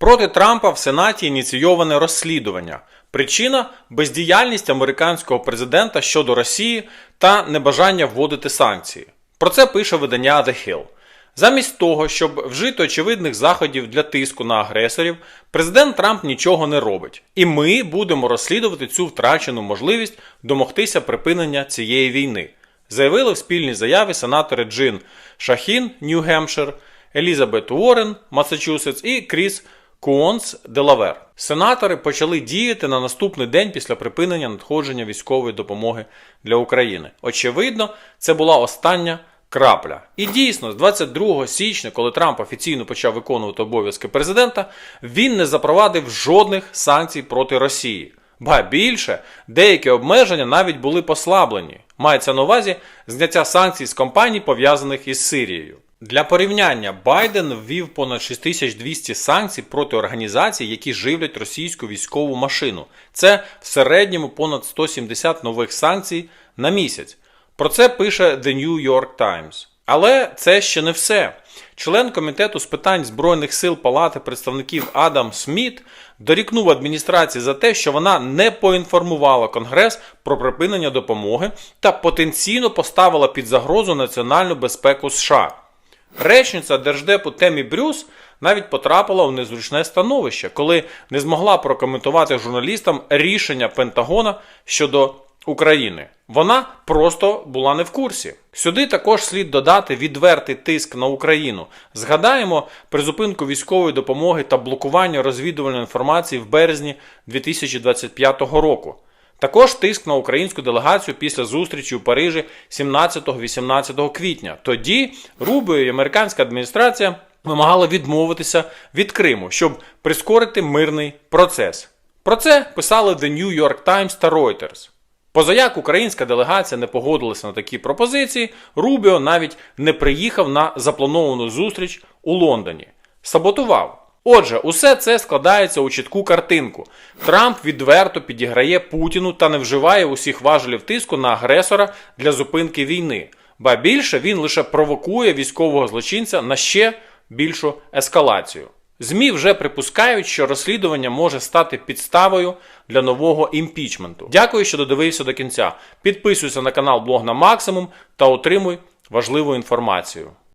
Проти Трампа в Сенаті ініційоване розслідування. Причина бездіяльність американського президента щодо Росії та небажання вводити санкції. Про це пише видання The Hill. Замість того, щоб вжити очевидних заходів для тиску на агресорів, президент Трамп нічого не робить. І ми будемо розслідувати цю втрачену можливість домогтися припинення цієї війни, заявили в спільній заяві сенатори Джин Шахін, Нью-Гемпшир, Елізабет Уоррен, Масачусетс і Кріс Куонс, Делавер. Сенатори почали діяти на наступний день після припинення надходження військової допомоги для України. Очевидно, це була остання крапля. І дійсно, з 22 січня, коли Трамп офіційно почав виконувати обов'язки президента, він не запровадив жодних санкцій проти Росії. Ба більше, деякі обмеження навіть були послаблені. Мається на увазі зняття санкцій з компаній, пов'язаних із Сирією. Для порівняння Байден ввів понад 6200 санкцій проти організацій, які живлять російську військову машину. Це в середньому понад 170 нових санкцій на місяць. Про це пише The New York Times. Але це ще не все. Член комітету з питань збройних сил Палати представників Адам Сміт дорікнув адміністрації за те, що вона не поінформувала Конгрес про припинення допомоги та потенційно поставила під загрозу національну безпеку США. Речниця держдепу Темі Брюс навіть потрапила в незручне становище, коли не змогла прокоментувати журналістам рішення Пентагона щодо України. Вона просто була не в курсі. Сюди також слід додати відвертий тиск на Україну. Згадаємо призупинку військової допомоги та блокування розвідувальної інформації в березні 2025 року. Також тиск на українську делегацію після зустрічі у Парижі 17-18 квітня. Тоді Рубіо і американська адміністрація вимагала відмовитися від Криму, щоб прискорити мирний процес. Про це писали The New York Times та Reuters. Позаяк українська делегація не погодилася на такі пропозиції, Рубіо навіть не приїхав на заплановану зустріч у Лондоні. Саботував. Отже, усе це складається у чітку картинку. Трамп відверто підіграє Путіну та не вживає усіх важелів тиску на агресора для зупинки війни. Ба більше він лише провокує військового злочинця на ще більшу ескалацію. ЗМІ вже припускають, що розслідування може стати підставою для нового імпічменту. Дякую, що додивився до кінця. Підписуйся на канал Блог на Максимум та отримуй важливу інформацію.